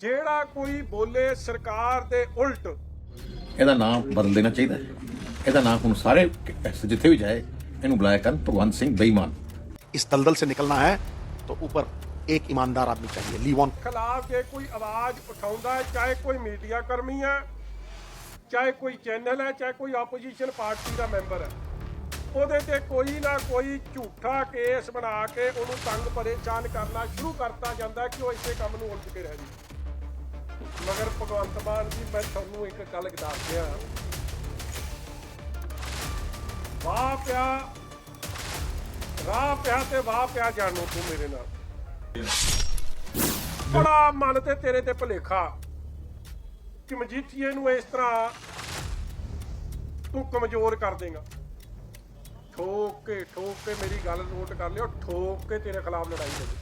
ਜਿਹੜਾ ਕੋਈ ਬੋਲੇ ਸਰਕਾਰ ਦੇ ਉਲਟ ਇਹਦਾ ਨਾਮ ਬਦਲ ਦੇਣਾ ਚਾਹੀਦਾ ਹੈ। ਇਹਦਾ ਨਾਮ ਹੁਣ ਸਾਰੇ ਜਿੱਥੇ ਵੀ ਜਾਏ ਇਹਨੂੰ ਬੁਲਾਇਆ ਕਰਨ ਭਗਵੰਤ ਸਿੰਘ ਬੇਈਮਾਨ इस दलदल से निकलना है तो ऊपर एक ईमानदार आदमी चाहिए लीव ऑन ਖਿਲਾਫ ਜੇ ਕੋਈ ਆਵਾਜ਼ ਉਠਾਉਂਦਾ ਹੈ ਚਾਹੇ ਕੋਈ ਮੀਡੀਆ ਕਰਮੀ ਹੈ ਚਾਹੇ ਕੋਈ ਚੈਨਲ ਹੈ ਚਾਹੇ ਕੋਈ ਆਪੋਜੀਸ਼ਨ ਪਾਰਟੀ ਦਾ ਮੈਂਬਰ ਹੈ ਉਹਦੇ ਤੇ ਕੋਈ ਨਾ ਕੋਈ ਝੂਠਾ ਕੇਸ ਬਣਾ ਕੇ ਉਹਨੂੰ ਤੰਗ ਪਰੇਸ਼ਾਨ ਕਰਨਾ ਸ਼ੁਰੂ ਕਰਤਾ ਜਾਂਦਾ ਹੈ ਕਿ ਉਹ ਇਸੇ ਕੰਮ ਨੂੰ ਉਲਝ ਕੇ ਰਹਿ ਜੀ ਮਗਰ ਭਗਵੰਤ ਮਾਨ ਜੀ, ਮੈਂ ਤੁਹਾਨੂੰ ਇੱਕ ਗੱਲ ਦੱਸ ਦਿਆਂ ਵਾਹ ਪਿਆ, ਰਾਹ ਪਿਆ ਤੇ ਵਾਹ ਪਿਆ ਜਾਣੋ ਤੂੰ ਮੇਰੇ ਨਾਲ। ਬੜਾ ਮਨ ਤੇ ਤੇਰੇ ਤੇ ਭਲੇਖਾ। ਕਿ ਮਜੀਠੀਏ ਨੂੰ ਇਸ ਤਰ੍ਹਾਂ ਤੂੰ ਕਮਜ਼ੋਰ ਕਰ ਦੇਗਾ। ਠੋਕ ਕੇ ਠੋਕ ਕੇ ਮੇਰੀ ਗੱਲ ਨੋਟ ਕਰ ਲਿਓ, ਠੋਕ ਕੇ ਤੇਰੇ ਖਿਲਾਫ ਲੜਾਈ ਹੋਵੇ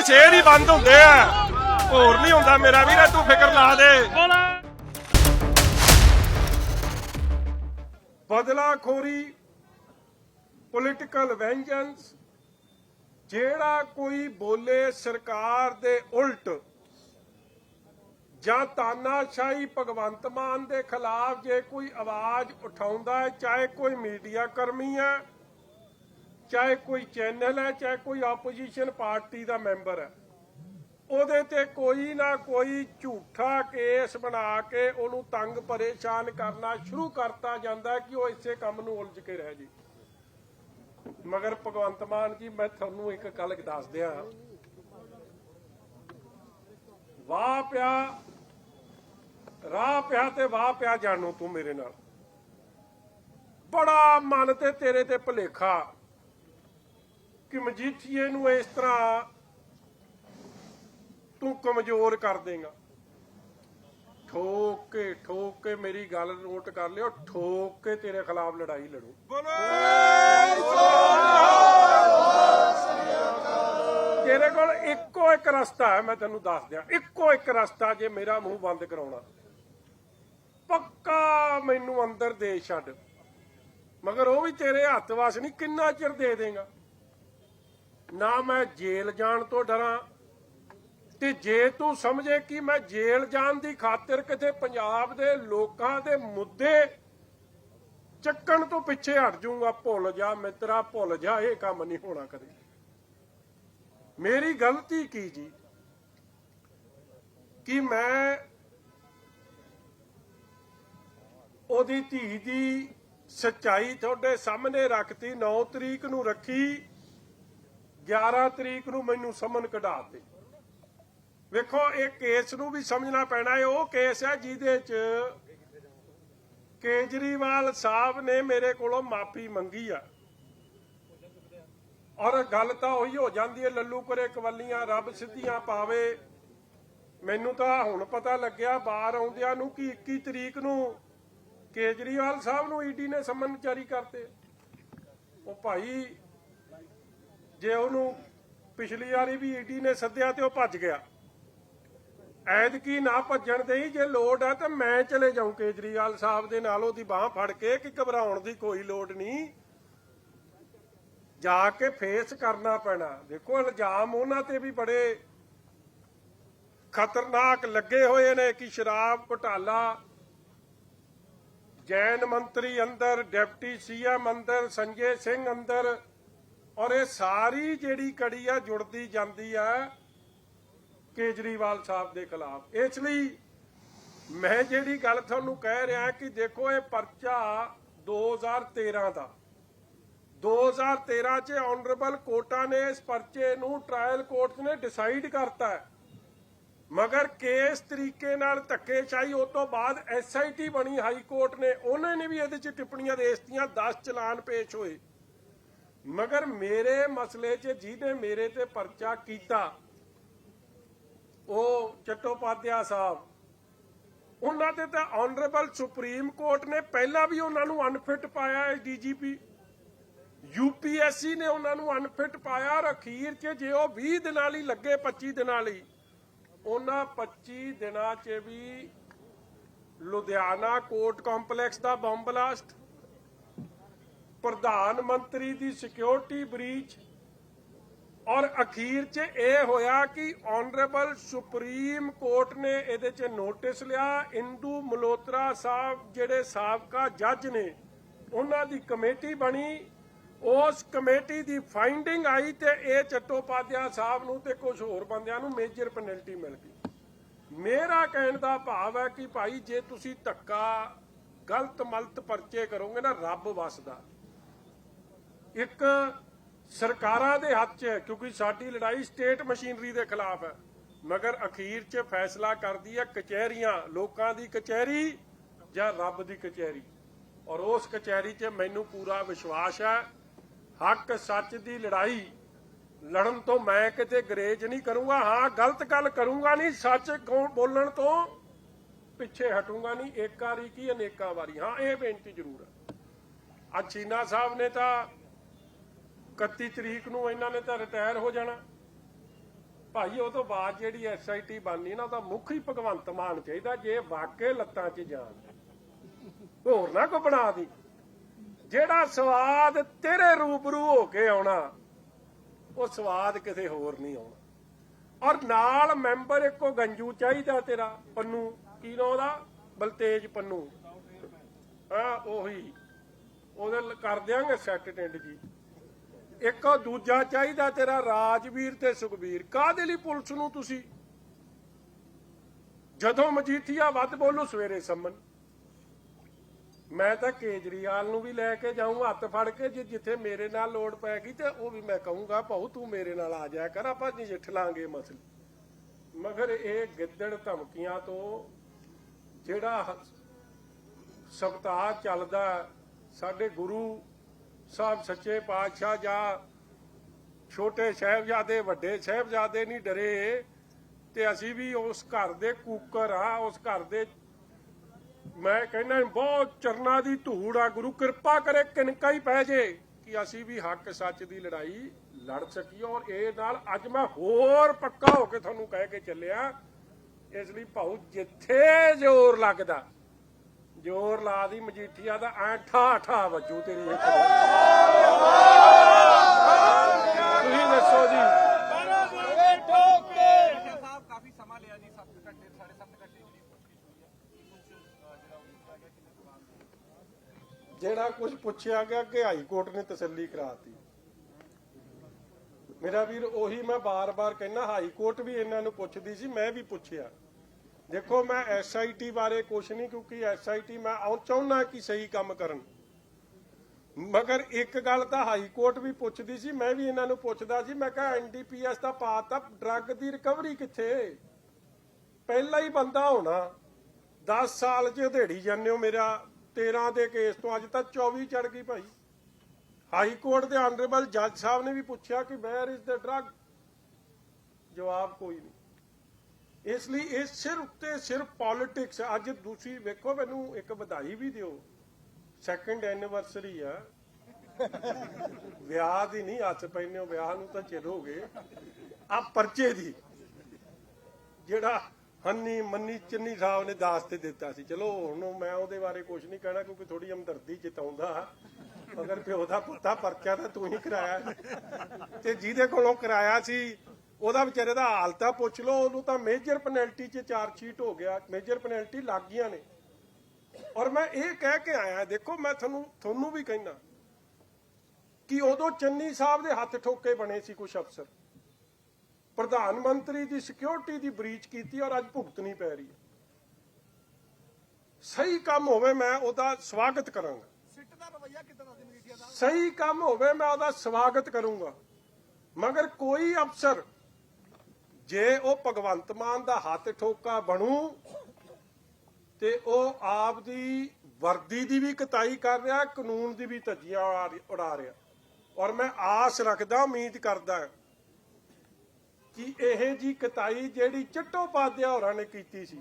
ਪਿੰਜਰੇ ਸ਼ੇਰ ਹੀ ਬੰਦ ਹੁੰਦੇ ਆ। ਹੋਰ ਨਹੀਂ ਹੁੰਦਾ ਮੇਰਾ ਵੀਰ, ਤੂੰ ਫਿਕਰ ਲਾ ਦੇ। ਬਦਲਾਖੋਰੀ ਪੋਲਿਟੀਕਲ ਵੈਂਜੈਂਸ ਜਿਹੜਾ ਕੋਈ ਬੋਲੇ ਸਰਕਾਰ ਦੇ ਉਲਟ ਜਾਂ ਤਾਨਾਸ਼ਾਹੀ ਭਗਵੰਤ ਮਾਨ ਦੇ ਖਿਲਾਫ ਜੇ ਕੋਈ ਆਵਾਜ਼ ਉਠਾਉਂਦਾ ਹੈ, ਚਾਹੇ ਕੋਈ ਮੀਡੀਆ ਕਰਮੀ ਹੈ ਚਾਹੇ ਕੋਈ ਚੈਨਲ ਹੈ, ਚਾਹੇ ਕੋਈ ਆਪੋਜੀਸ਼ਨ ਪਾਰਟੀ ਦਾ ਮੈਂਬਰ ਹੈ, ਉਹਦੇ ਤੇ ਕੋਈ ਨਾ ਕੋਈ ਝੂਠਾ ਕੇਸ ਬਣਾ ਕੇ ਉਹਨੂੰ ਤੰਗ ਪਰੇਸ਼ਾਨ ਕਰਨਾ ਸ਼ੁਰੂ ਕਰਤਾ ਜਾਂਦਾ ਕਿ ਉਹ ਇਸੇ ਕੰਮ ਨੂੰ ਉਲਝ ਕੇ ਰਹਿ ਜੀ। ਮਗਰ ਭਗਵੰਤ ਮਾਨ ਜੀ, ਮੈਂ ਤੁਹਾਨੂੰ ਇੱਕ ਗੱਲ ਦੱਸ ਦਿਆਂ। ਵਾਹ ਪਿਆ, ਰਾਹ ਪਿਆ ਤੇ ਵਾਹ ਪਿਆ ਜਾਣੋ ਤੂੰ ਮੇਰੇ ਨਾਲ। ਬੜਾ ਮਨ ਤੇ ਤੇਰੇ ਤੇ ਭੁਲੇਖਾ। ਕਿ ਮਜੀਠੀਏ ਨੂੰ ਇਸ ਤਰ੍ਹਾਂ ਤੂੰ ਕਮਜ਼ੋਰ ਕਰ ਦੇਗਾ। ਠੋਕ ਕੇ ਠੋਕ ਕੇ ਮੇਰੀ ਗੱਲ ਨੋਟ ਕਰ ਲਿਓ ਠੋਕ ਕੇ ਤੇਰੇ ਖਿਲਾਫ ਲੜਾਈ ਲੜੂ। ਤੇਰੇ ਕੋਲ ਇੱਕੋ ਇੱਕ ਰਸਤਾ ਹੈ ਮੈਂ ਤੈਨੂੰ ਦੱਸ ਦਿਆਂ। ਇੱਕੋ ਇੱਕ ਰਸਤਾ ਜੇ ਮੇਰਾ ਮੂੰਹ ਬੰਦ ਕਰਾਉਣਾ। ਪੱਕਾ ਮੈਨੂੰ ਅੰਦਰ ਦੇ ਛੱਡ। ਮਗਰ ਉਹ ਵੀ ਤੇਰੇ ਹੱਥ ਵਸ ਨਹੀਂ ਕਿੰਨਾ ਚਿਰ ਦੇ ਦੇਗਾ। ਨਾ ਮੈਂ ਜੇਲ੍ਹ ਜਾਣ ਤੋਂ ਡਰਾਂ। ਤੇ ਜੇ ਤੂੰ ਸਮਝੇ ਕਿ ਮੈਂ ਜੇਲ੍ਹ ਜਾਣ ਦੀ ਖਾਤਰ ਕਿਤੇ ਪੰਜਾਬ ਦੇ ਲੋਕਾਂ ਦੇ ਮੁੱਦੇ ਚੱਕਣ ਤੋਂ ਪਿੱਛੇ ਹਟ ਜਾਊਂਗਾ, ਭੁੱਲ ਜਾ ਮਿੱਤਰਾ, ਭੁੱਲ ਜਾ, ਇਹ ਕੰਮ ਨਹੀਂ ਹੋਣਾ ਕਦੇ। ਮੇਰੀ ਗਲਤੀ ਕੀ ਜੀ? ਕਿ ਮੈਂ ਉਹਦੀ ਧੀ ਦੀ ਸੱਚਾਈ ਤੁਹਾਡੇ ਸਾਹਮਣੇ ਰੱਖਤੀ 9 ਤਰੀਕ ਨੂੰ ਰੱਖੀ। 11 ਤਰੀਕ ਨੂੰ ਮੈਨੂੰ ਸਮਨ ਕਢਾਤੇ ਵੇਖੋ, ਇਹ ਕੇਸ ਨੂੰ ਵੀ ਸਮਝਣਾ ਪੈਣਾ ਹੈ। ਉਹ ਕੇਸ ਹੈ ਜਿਹਦੇ ਚ ਕੇਜਰੀਵਾਲ ਸਾਹਿਬ ਨੇ ਮੇਰੇ ਕੋਲੋਂ ਮਾਫੀ ਮੰਗੀ ਆ। ਔਰ ਗੱਲ ਤਾਂ ਉਹੀ ਹੋ ਜਾਂਦੀ ਹੈ, ਲੱਲੂ ਕਰੇ ਕਵੱਲੀਆਂ, ਰੱਬ ਸਿੱਧੀਆਂ ਪਾਵੇ। ਮੈਨੂੰ ਤਾਂ ਹੁਣ ਪਤਾ ਲੱਗਿਆ, ਬਾਹਰ ਆਉਂਦਿਆਂ ਨੂੰ ਕਿ 21 ਤਰੀਕ ਨੂੰ ਕੇਜਰੀਵਾਲ ਸਾਹਿਬ ਨੂੰ ਈਡੀ ਨੇ ਸਮਨ ਜਾਰੀ ਕਰਤੇ ਉਹ ਭਾਈ ਜੇ ਉਹਨੂੰ ਪਿਛਲੀ ਵਾਰੀ ਵੀ ਈਡੀ ਨੇ ਸੱਦਿਆ ਤੇ ਉਹ ਭੱਜ ਗਿਆ। ਐਤਕੀ ਨਾ ਭੱਜਣ ਦੇ ਜੇ ਲੋੜ ਆ ਤਾਂ ਮੈਂ ਚਲੇ ਜਾਉਂ ਕੇਜਰੀਵਾਲ ਸਾਹਿਬ ਦੇ ਨਾਲ, ਉਹਦੀ ਬਾਹ ਫੜ ਕੇ ਕਿ ਘਬਰਾਉਣ ਦੀ ਕੋਈ ਲੋੜ ਨਹੀਂ। ਜਾ ਕੇ ਫੇਸ ਕਰਨਾ ਪੈਣਾ। ਦੇਖੋ, ਇਲਜ਼ਾਮ ਉਹਨਾਂ ਤੇ ਵੀ ਬੜੇ ਖਤਰਨਾਕ ਲੱਗੇ ਹੋਏ ਨੇ ਕਿ ਸ਼ਰਾਬ ਘੁਟਾਲਾ, ਜੈਨ ਮੰਤਰੀ ਅੰਦਰ, ਡਿਪਟੀ ਸੀਐਮ ਅੰਦਰ, ਸੰਜੇ ਸਿੰਘ ਅੰਦਰ ਔਰ ਇਹ ਸਾਰੀ ਜਿਹੜੀ ਕੜੀ ਆ, ਜੁੜਦੀ ਜਾਂਦੀ ਆ ਕੇਜਰੀਵਾਲ ਸਾਹਿਬ ਦੇ ਖਿਲਾਫ। ਇਸ ਲਈ ਮੈਂ ਜਿਹੜੀ ਗੱਲ ਤੁਹਾਨੂੰ ਕਹਿ ਰਿਹਾ ਕਿ ਦੇਖੋ, ਇਹ ਪਰਚਾ 2013 ਦਾ। 2013 ਚ ਆਨਰੇਬਲ ਕੋਰਟਾਂ ਨੇ ਇਸ ਪਰਚੇ ਨੂੰ ਟ੍ਰਾਇਲ ਕੋਰਟ ਨੇ ਡਿਸਾਈਡ ਕਰਤਾ ਮਗਰ ਕੇਸ ਤਰੀਕੇ ਨਾਲ ਧੱਕੇਸ਼ਾਹੀ ਉਸ ਤੋਂ ਬਾਅਦ ਐਸਆਈਟੀ ਬਣੀ ਹਾਈ ਕੋਰਟ ਨੇ। ਉਹਨਾਂ ਨੇ ਵੀ ਇਹਦੇ ਚ ਟਿੱਪਣੀਆਂ ਦੇ ਦਿੱਤੀਆਂ 10 ਚਲਾਨ ਪੇਸ਼ ਹੋਏ। ਮਗਰ ਮੇਰੇ ਮਸਲੇ 'ਚ ਜਿਹਨੇ ਮੇਰੇ ਤੇ ਪਰਚਾ ਕੀਤਾ, ਉਹ ਚਟੋਪਾਧਿਆ ਸਾਹਿਬ, ਉਹਨਾਂ ਤੇ ਤਾਂ ਆਨਰੇਬਲ ਸੁਪਰੀਮ ਕੋਰਟ ਨੇ ਪਹਿਲਾਂ ਵੀ ਉਹਨਾਂ ਨੂੰ ਅਨਫਿਟ ਪਾਇਆ ਹੈ ਡੀਜੀਪੀ ਯੂਪੀਐਸਸੀ ਨੇ ਉਹਨਾਂ ਨੂੰ ਅਨਫਿਟ ਪਾਇਆ ਔਰ ਅਖੀਰ 'ਚ, ਜੇ ਉਹ 20 ਦਿਨਾਂ ਲਈ ਲੱਗੇ 25 ਦਿਨਾਂ ਲਈ, ਉਹਨਾਂ 25 ਦਿਨਾਂ 'ਚ ਵੀ ਲੁਧਿਆਣਾ ਕੋਰਟ ਕੰਪਲੈਕਸ ਦਾ ਬੰਬ ਬਲਾਸਟ। ਪ੍ਰਧਾਨ ਮੰਤਰੀ ਦੀ ਸਿਕਿਉਰਿਟੀ ਬ੍ਰੀਚ ਔਰ ਅਖੀਰ 'ਚ ਇਹ ਹੋਇਆ ਕਿ ਆਨਰੇਬਲ ਸੁਪਰੀਮ ਕੋਰਟ ਨੇ ਇਹਦੇ 'ਚ ਨੋਟਿਸ ਲਿਆ। ਇੰਦੂ ਮਲੋਤਰਾ ਸਾਹਿਬ ਜਿਹੜੇ ਸਾਬਕਾ ਜੱਜ ਨੇ, ਉਹਨਾਂ ਦੀ ਕਮੇਟੀ ਬਣੀ। ਉਸ ਕਮੇਟੀ ਦੀ ਫਾਈਂਡਿੰਗ ਆਈ ਤੇ ਇਹ ਚੱਟੋਪਾਧਿਆ ਸਾਹਿਬ ਨੂੰ ਤੇ ਕੁਝ ਹੋਰ ਬੰਦਿਆਂ ਨੂੰ ਮੇਜਰ ਪੈਨਲਟੀ ਮਿਲ ਗਈ। ਮੇਰਾ ਕਹਿਣ ਦਾ ਭਾਵ ਹੈ ਕਿ ਭਾਈ ਜੇ ਤੁਸੀਂ ਧੱਕਾ, ਗਲਤ ਮਲਤ ਪਰਚੇ ਕਰੋਗੇ ਨਾ, ਰੱਬ ਵਸਦਾ। ਇੱਕ ਸਰਕਾਰਾਂ ਦੇ ਹੱਥ 'ਚ ਹੈ, ਕਿਉਂਕਿ ਸਾਡੀ ਲੜਾਈ ਸਟੇਟ ਮਸ਼ੀਨਰੀ ਦੇ ਖਿਲਾਫ ਹੈ। ਮਗਰ ਅਖੀਰ 'ਚ ਫੈਸਲਾ ਕਰਦੀ ਹੈ ਕਚਹਿਰੀਆਂ, ਲੋਕਾਂ ਦੀ ਕਚਹਿਰੀ ਜਾਂ ਰੱਬ ਦੀ ਕਚਹਿਰੀ। ਔਰ ਉਸ ਕਚਹਿਰੀ 'ਚ ਮੈਨੂੰ ਪੂਰਾ ਵਿਸ਼ਵਾਸ ਹੈ, ਹੱਕ ਸੱਚ ਦੀ ਲੜਾਈ ਲੜਨ ਤੋਂ ਮੈਂ ਕਿਤੇ ਗਰੇਜ ਨਹੀਂ ਕਰੂੰਗਾ, ਹਾਂ, ਗਲਤ ਗੱਲ ਕਰੂੰਗਾ ਨਹੀਂ, ਸੱਚ ਬੋਲਣ ਤੋਂ ਪਿੱਛੇ ਹਟੂੰਗਾ ਨਹੀਂ ਇੱਕ ਵਾਰੀ ਕੀ ਅਨੇਕਾਂ ਵਾਰੀ। ਹਾਂ, ਇਹ ਬੇਨਤੀ ਜ਼ਰੂਰ ਹੈ। ਅੱਜ ਚੀਨਾ ਸਾਹਿਬ ਨੇ ਤਾਂ 31 ਤਰੀਕ ਨੂੰ ਇਹਨਾਂ ਨੇ ਤਾਂ ਰਿਟਾਇਰ ਹੋ ਜਾਣਾ। ਭਾਈ, ਉਹ ਤੋਂ ਬਾਅਦ ਜਿਹੜੀ ਐਸਆਈਟੀ ਬਣਨੀ ਨਾ ਉਹਦਾ ਮੁੱਖ ਹੀ ਭਗਵੰਤ ਮਾਨ ਚਾਹੀਦਾ, ਜੇ ਵਾਕਈ ਲੱਤਾਂ 'ਚ ਜਾਣ ਹੋਰ ਨਾ ਕੋ ਬਣਾ ਦੀ। ਜਿਹੜਾ ਸਵਾਦ ਤੇਰੇ ਰੂਬਰੂ ਹੋ ਕੇ ਆਉਣਾ, ਉਹ ਸਵਾਦ ਕਿਸੇ ਹੋਰ ਨਹੀਂ ਆਉਣਾ। ਔਰ ਨਾਲ ਮੈਂਬਰ ਇੱਕੋ ਗੰਜੂ ਚਾਹੀਦਾ ਤੇਰਾ, ਪੰਨੂ। ਕੀ ਨਾਂ ਉਹਦਾ? ਬਲਤੇਜ ਪੰਨੂ। ਹਾਂ, ਉਹੀ। ਉਹਦੇ ਕਰ ਦਿਆਂਗੇ ਸੈੱਟ ਟਿੰਡ ਜੀ। ਇੱਕ ਦੂਜਾ ਚਾਹੀਦਾ ਤੇਰਾ ਰਾਜਵੀਰ ਤੇ ਸੁਖਬੀਰ। ਕਾਹਦੇ ਲਈ ਪੁਲਿਸ ਨੂੰ ਤੁਸੀਂ? ਜਦੋਂ ਮਜੀਠੀਆ ਵੱਧ ਬੋਲੂ, ਸਵੇਰੇ ਸੰਮਨ। ਮੈਂ ਤਾਂ ਕੇਜਰੀਵਾਲ ਨੂੰ ਵੀ ਲੈ ਕੇ ਜਾਊਂ, ਹੱਥ ਫੜ ਕੇ, ਜੇ ਜਿੱਥੇ ਮੇਰੇ ਨਾਲ ਲੋੜ ਪੈ ਗਈ ਤੇ ਉਹ ਵੀ ਮੈਂ ਕਹੂੰਗਾ, ਭਾਉ, ਤੂੰ ਮੇਰੇ ਨਾਲ ਆ ਜਾਇਆ ਕਰ, ਆਪਾਂ ਨਜਿੱਠ ਲਾਂਗੇ ਮਸਲੇ। ਮਗਰ ਇਹ ਗਿੱਦੜ ਧਮਕੀਆਂ ਤੋਂ ਜਿਹੜਾ ਸਬਤਾਹ ਚੱਲਦਾ, ਸਾਡੇ ਗੁਰੂ ਸਾਹਿਬ ਸੱਚੇ ਪਾਤਸ਼ਾਹ ਜਾਂ ਛੋਟੇ ਸਾਹਿਬਜ਼ਾਦੇ, ਵੱਡੇ ਸਾਹਿਬਜ਼ਾਦੇ ਨਹੀਂ ਡਰੇ। ਤੇ ਅਸੀਂ ਵੀ ਉਸ ਘਰ ਦੇ ਕੂਕਰ ਆ ਉਸ ਘਰ ਦੇ ਮੈਂ ਕਹਿੰਦਾ ਬਹੁਤ ਚਰਨਾ ਦੀ ਧੂੜ ਆ ਗੁਰੂ, ਕਿਰਪਾ ਕਰੇ ਕਿਨਕਾ ਹੀ ਪੈ ਜੇ ਕਿ ਅਸੀਂ ਵੀ ਹੱਕ ਸੱਚ ਦੀ ਲੜਾਈ ਲੜ ਸਕੀਏ। ਔਰ ਇਹ ਨਾਲ ਅੱਜ ਮੈਂ ਹੋਰ ਪੱਕਾ ਹੋ ਕੇ ਤੁਹਾਨੂੰ ਕਹਿ ਕੇ ਚੱਲਿਆ, ਇਸ ਲਈ ਭਾਉ ਜਿੱਥੇ ਜ਼ੋਰ ਲੱਗਦਾ। ਜ਼ੋਰ ਲਾ ਦੀ ਮਜੀਠੀਆ ਦਾ, ਐ ਠਾ ਠਾ ਵੱਜੂ ਤੇਰੀ ਇੱਕ ਤੁਸੀਂ ਦੱਸੋ ਜੀ। ਜਿਹੜਾ ਉਹ ਕੁਝ ਪੁੱਛਿਆ ਗਿਆ ਕਿ ਹਾਈ ਕੋਰਟ ਨੇ ਤਸੱਲੀ ਕਰਾਤੀ। ਮੇਰਾ ਵੀਰ, ਉਹੀ ਮੈਂ ਬਾਰ-ਬਾਰ ਕਹਿੰਦਾ, ਹਾਈ ਕੋਰਟ ਵੀ ਇਹਨਾਂ ਨੂੰ ਪੁੱਛਦੀ ਸੀ, ਮੈਂ ਵੀ ਪੁੱਛਿਆ। ਦੇਖੋ, ਮੈਂ ਐਸਆਈਟੀ ਬਾਰੇ ਕੁਝ ਨਹੀਂ, ਕਿਉਂਕਿ ਐਸਆਈਟੀ ਮੈਂ ਉਹ ਚਾਹੁੰਦਾ ਕਿ ਸਹੀ ਕੰਮ ਕਰਨ। ਮਗਰ ਇੱਕ ਗੱਲ ਤਾਂ ਹਾਈ ਕੋਰਟ ਵੀ ਪੁੱਛਦੀ ਸੀ, ਮੈਂ ਵੀ ਇਹਨਾਂ ਨੂੰ ਪੁੱਛਦਾ ਸੀ, ਮੈਂ ਕਿਹਾ ਐਨਡੀਪੀਐਸ ਦਾ ਪਾਤਾ, ਡਰੱਗ ਦੀ ਰਿਕਵਰੀ ਕਿੱਥੇ? ਪਹਿਲਾ ਹੀ ਬੰਦਾ ਹੋਣਾ 10 ਸਾਲ ਚ ਢੇੜੀ ਜਾਂਦੇ ਹੋ ਮੇਰਾ 13 ਦੇ ਕੇਸ ਤੋਂ ਅੱਜ ਤੱਕ 24 ਚੜ ਗਈ ਭਾਈ। ਹਾਈ ਕੋਰਟ ਦੇ ਆਨਰੇਬਲ ਜੱਜ ਸਾਹਿਬ ਨੇ ਵੀ ਪੁੱਛਿਆ ਕਿ ਵੇਅਰ ਇਜ਼ ਦ ਡਰੱਗ ਜਵਾਬ ਕੋਈ ਨਹੀਂ। ਇਸ ਲਈ ਇਹ ਸਿਰ ਉੱਤੇ ਸਿਰਫ ਪੋਲਿਟਿਕਸ ਅੱਜ ਦੂਸਰੀ ਵੇਖੋ, ਮੈਨੂੰ ਇੱਕ ਵਧਾਈ ਵੀ ਦਿਓ। ਸੈਕੰਡ ਐਨੀਵਰਸਰੀ ਆ। ਵਿਆਹ ਦੀ ਨਹੀਂ, ਹੱਥ ਪੈਨੇ ਹੋ, ਵਿਆਹ ਨੂੰ ਤਾਂ ਚਿਰ ਹੋ ਗਏ। ਆ ਪਰਚੇ ਦੀ, ਜਿਹੜਾ ਹੰਨੀ ਮੰਨੀ ਚੰਨੀ ਸਾਹਿਬ ਨੇ ਦਾਸ ਤੇ ਦਿੱਤਾ ਸੀ। ਚਲੋ, ਹੁਣ ਮੈਂ ਉਹਦੇ ਬਾਰੇ ਕੁਝ ਨਹੀਂ ਕਹਿਣਾ, ਕਿਉਂਕਿ ਥੋੜੀ ਹਮਦਰਦੀ ਜਤਾਉਂਦਾ ਅਗਰ ਪਿਓ ਦਾ ਪੁੱਤਾ ਪਰਚਾ ਤਾਂ ਤੂੰ ਹੀ ਕਰਾਇਆ। ਤੇ ਜਿਹਦੇ ਕੋਲੋਂ ਕਰਾਇਆ ਸੀ ਉਹਦਾ ਵਿਚਾਰੇ ਦਾ ਹਾਲ ਤਾਂ ਪੁੱਛ ਲਓ ਉਹਨੂੰ ਤਾਂ ਮੇਜਰ ਪੈਨਲਟੀ 'ਚ ਚਾਰ ਸ਼ੀਟ ਹੋ ਗਿਆ ਮੇਜਰ ਪੈਨਲਟੀ ਲੱਗ ਗਈਆਂ ਨੇ। ਔਰ ਮੈਂ ਇਹ ਕਹਿ ਕੇ ਆਇਆ ਦੇਖੋ ਮੈਂ ਤੁਹਾਨੂੰ ਤੁਹਾਨੂੰ ਵੀ ਕਹਿਣਾ ਕਿ ਉਦੋਂ ਚੰਨੀ ਸਾਹਿਬ ਦੇ ਹੱਥ ਠੋਕੇ ਬਣੇ ਸੀ ਕੁਝ ਅਫਸਰ। ਪ੍ਰਧਾਨ ਮੰਤਰੀ ਦੀ ਸਿਕਿਉਰਿਟੀ ਦੀ ਬ੍ਰੀਚ ਕੀਤੀ ਔਰ ਅੱਜ ਭੁਗਤਣੀ ਪੈ ਰਹੀ ਹੈ। ਸਹੀ ਕੰਮ ਹੋਵੇ ਮੈਂ ਉਹਦਾ ਸਵਾਗਤ ਕਰਾਂਗਾ। ਸਿੱਟ ਦਾ ਰਵਈਆ ਕਿਦਾਂ ਦਾ ਸੀ ਮਜੀਠੀਆ ਦਾ? ਸਹੀ ਕੰਮ ਹੋਵੇ ਮੈਂ ਉਹਦਾ ਸਵਾਗਤ ਕਰੂੰਗਾ। ਮਗਰ ਕੋਈ ਅਫਸਰ ਜੇ ਉਹ ਭਗਵੰਤ ਮਾਨ ਦਾ ਹੱਥ ਠੋਕਾ ਬਣੂ ਤੇ ਉਹ ਆਪ ਦੀ ਵਰਦੀ ਦੀ ਵੀ ਕਤਾਈ ਕਰ ਰਿਹਾ, ਕਾਨੂੰਨ ਦੀ ਵੀ ਧੱਜੀਆਂ ਉਡਾ ਰਿਹਾ ਔਰ ਮੈਂ ਆਸ ਰੱਖਦਾ, ਉਮੀਦ ਕਰਦਾ ਕਿ ਇਹ ਜੀ ਕਤਾਈ ਜਿਹੜੀ ਚੱਟੋਪਾਧਿਆ ਹੋਰਾਂ ਨੇ ਕੀਤੀ ਸੀ,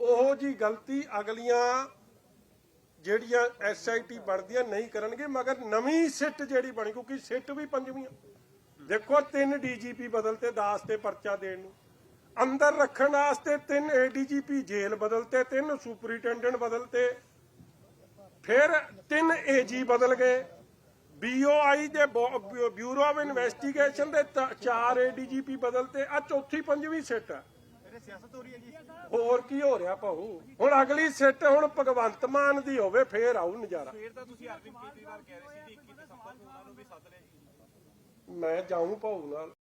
ਉਹ ਜੀ ਗਲਤੀ ਅਗਲੀਆਂ ਜਿਹੜੀਆਂ ਐਸਆਈਟੀ ਬਣਦੀਆਂ ਨਹੀਂ ਕਰਨਗੇ, ਮਗਰ ਨਵੀਂ ਸਿੱਟ ਜਿਹੜੀ ਬਣੀ, ਕਿਉਂਕਿ ਸਿੱਟ ਵੀ ਪੰਜਵੀਂ ਦੇਖੋ ਤਿੰਨ ਡੀਜੀਪੀ ਬਦਲਤੇ ਦਾਸ ਤੇ ਪਰਚਾ ਦੇਣ ਨੂੰ। ਅੰਦਰ ਰੱਖਣ ਵਾਸਤੇ ਤਿੰਨ ਏਡੀਜੀਪੀ ਜੇਲ੍ਹ ਬਦਲਤੇ ਤਿੰਨ ਸੁਪਰੀਟੈਂਡੈਂਟ ਬਦਲਤੇ। ਫਿਰ ਤਿੰਨ ਏਜੀ ਬਦਲ ਗਏ। ਬੀਓਆਈ ਦੇ ਬਿਊਰੋ ਆਫ ਇਨਵੈਸਟੀਗੇਸ਼ਨ ਦੇ ਚਾਰ ਏਡੀਜੀਪੀ ਬਦਲਤੇ ਆ ਚੌਥੀ ਪੰਜਵੀਂ ਸਿੱਟ। ਆ ਹੋਰ ਕੀ ਹੋ ਰਿਹਾ ਭਾਊ? ਹੁਣ ਅਗਲੀ ਸਿੱਟ ਹੁਣ ਭਗਵੰਤ ਮਾਨ ਦੀ ਹੋਵੇ ਫੇਰ ਆਊ ਨਜ਼ਾਰਾ। ਫੇਰ ਤਾਂ ਤੁਸੀਂ ਅਰਵਿੰਦ ਕੇਜਰੀਵਾਲ ਕਹਿ ਰਹੇ ਸੀ ਕਿ 21 ਦਸੰਬਰ ਨੂੰ ਉਹਨਾਂ ਨੂੰ ਵੀ ਸੱਦ ਜੀ ਮੈਂ ਜਾਊਂ ਭਾਊ ਨਾਲ।